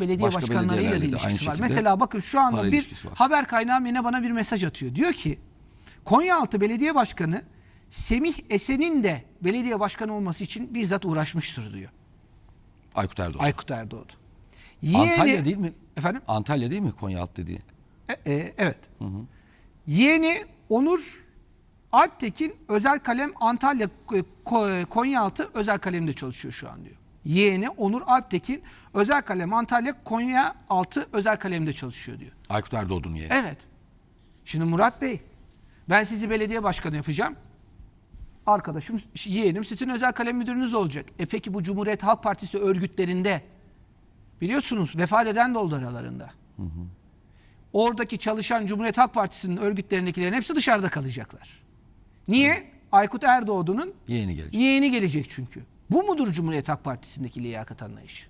belediye Başka başkanlarıyla da ilişkisi var. Mesela bakın şu anda bir haber kaynağı yine bana bir mesaj atıyor. Diyor ki Konyaaltı Belediye Başkanı Semih Esen'in de belediye başkanı olması için bizzat uğraşmıştır diyor. Aykut Erdoğan. Aykut. Antalya Yeğeni- değil mi? Efendim? Antalya değil mi Konyaaltı dediği? E, e, evet. Yeğeni Onur Alptekin özel kalem Antalya e, Ko- Konyaaltı özel kalemde çalışıyor şu an diyor. Yeğeni Onur Alptekin özel kalem Antalya Konyaaltı özel kalemde çalışıyor diyor. Aykut Erdoğan'ın yeğeni. Evet. Şimdi Murat Bey ben sizi belediye başkanı yapacağım. Arkadaşım yeğenim sizin özel kalem müdürünüz olacak. E peki bu Cumhuriyet Halk Partisi örgütlerinde biliyorsunuz vefat eden de oldu aralarında. Oradaki çalışan Cumhuriyet Halk Partisi'nin örgütlerindekilerin hepsi dışarıda kalacaklar. Niye? Aykut Erdoğdu'nun Yeğeni gelecek. yeğeni gelecek çünkü. Bu mudur Cumhuriyet Halk Partisi'ndeki liyakat anlayışı?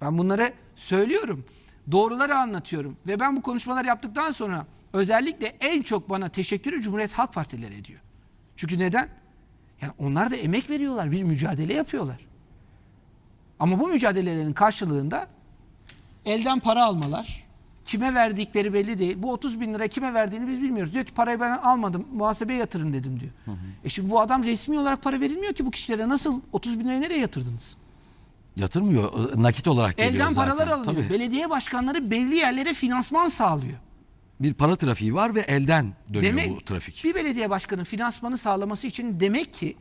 Ben bunları söylüyorum. Doğruları anlatıyorum. Ve ben bu konuşmalar yaptıktan sonra özellikle en çok bana teşekkürü Cumhuriyet Halk Partileri ediyor. Çünkü neden? Yani onlar da emek veriyorlar, bir mücadele yapıyorlar. Ama bu mücadelelerin karşılığında elden para almalar, kime verdikleri belli değil. Bu 30 bin lira kime verdiğini biz bilmiyoruz. Diyor ki parayı ben almadım, muhasebeye yatırın dedim diyor. E şimdi bu adam resmi olarak para verilmiyor ki bu kişilere. Nasıl 30 bin lirayı nereye yatırdınız? Yatırmıyor. ı, Nakit olarak geliyor Elden zaten. paralar alınıyor. Tabii. Belediye başkanları belli yerlere finansman sağlıyor. Bir para trafiği var ve elden dönüyor Demek bu trafik. bir belediye başkanının finansmanı sağlaması için demek ki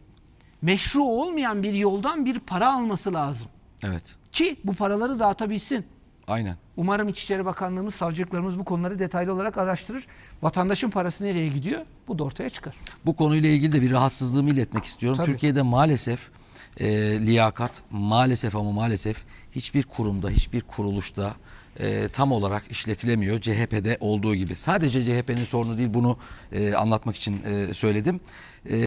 meşru olmayan bir yoldan bir para alması lazım. Evet. Ki bu paraları dağıtabilsin. Aynen. Umarım İçişleri Bakanlığımız, savcılıklarımız bu konuları detaylı olarak araştırır. Vatandaşın parası nereye gidiyor? Bu da ortaya çıkar. Bu konuyla ilgili de bir rahatsızlığımı iletmek istiyorum. Tabii. Türkiye'de maalesef e, liyakat maalesef ama maalesef hiçbir kurumda, hiçbir kuruluşta e, tam olarak işletilemiyor. CHP'de olduğu gibi. Sadece CHP'nin sorunu değil bunu e, anlatmak için e, söyledim. E,